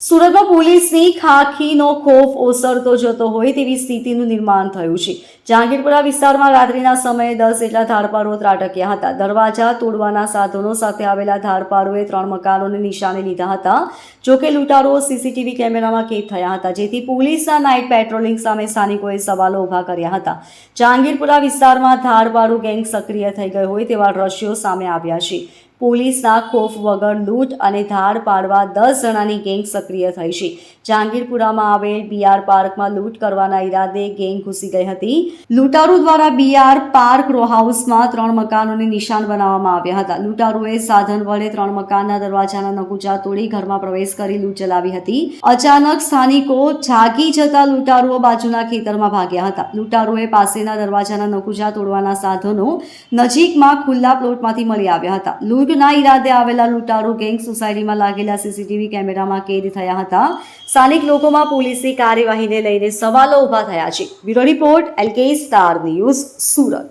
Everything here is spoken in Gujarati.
સુરતમાં પોલીસની ખાખીનો ખોફ ઓસરતો જતો હોય તેવી સ્થિતિનું નિર્માણ થયું છે. જહાંગીરપુરા વિસ્તારમાં રાત્રિના સમયે દસ જેટલા ધાડપાડો ત્રાટક્યા હતા. દરવાજા તોડવાના સાધનો સાથે આવેલા ધાડપાડોએ ત્રણ મકાનોને નિશાને લીધા હતા જોકે લૂંટારો સીસીટીવી કેમેરામાં કેદ થયા હતા. જેથી પોલીસના નાઇટ પેટ્રોલિંગ સામે સ્થાનિકોએ સવાલો ઊભા કર્યા હતા. જહાંગીરપુરા વિસ્તારમાં ધાડપાડુ ગેંગ સક્રિય થઈ ગઈ હોય તેવા દ્રશ્યો સામે આવ્યા છે. પોલીસના ખોફ વગર લૂંટ અને ધાડ પાડવા દસ જણાની ગેંગ સક્રિય થઈ છે. જહાંગીરપુરામાં આવેલ બીઆર પાર્કમાં લૂંટ કરવાના ઈરાદે ગેંગ ઘૂસી ગઈ હતી. લૂંટારૂ દ્વારા બીઆર પાર્ક રો હાઉસમાં ત્રણ મકાનોને નિશાન બનાવવામાં આવ્યા હતા. લૂંટારૂએ સાધન વડે ત્રણ મકાનના દરવાજાના નકુચા તોડી ઘરમાં પ્રવેશ કરી લૂંટ ચલાવી હતી. અચાનક સ્થાનિકો જાગી જતા લૂંટારુઓ બાજુના ખેતરમાં ભાગ્યા હતા. લૂંટારુએ પાસેના દરવાજાના નકુચા તોડવાના સાધનો નજીકમાં ખુલ્લા પ્લોટમાંથી મળી આવ્યા હતા. લૂંટના ઈરાદે આવેલા લૂંટારૂ ગેંગ સોસાયટીમાં લાગેલા સીસીટીવી કેમેરામાં કેદ થયા હતા. સ્થાનિક લોકોમાં પોલીસની કાર્યવાહીને લઈને સવાલો ઊભા થયા છે. Bureau report LK star news Surat.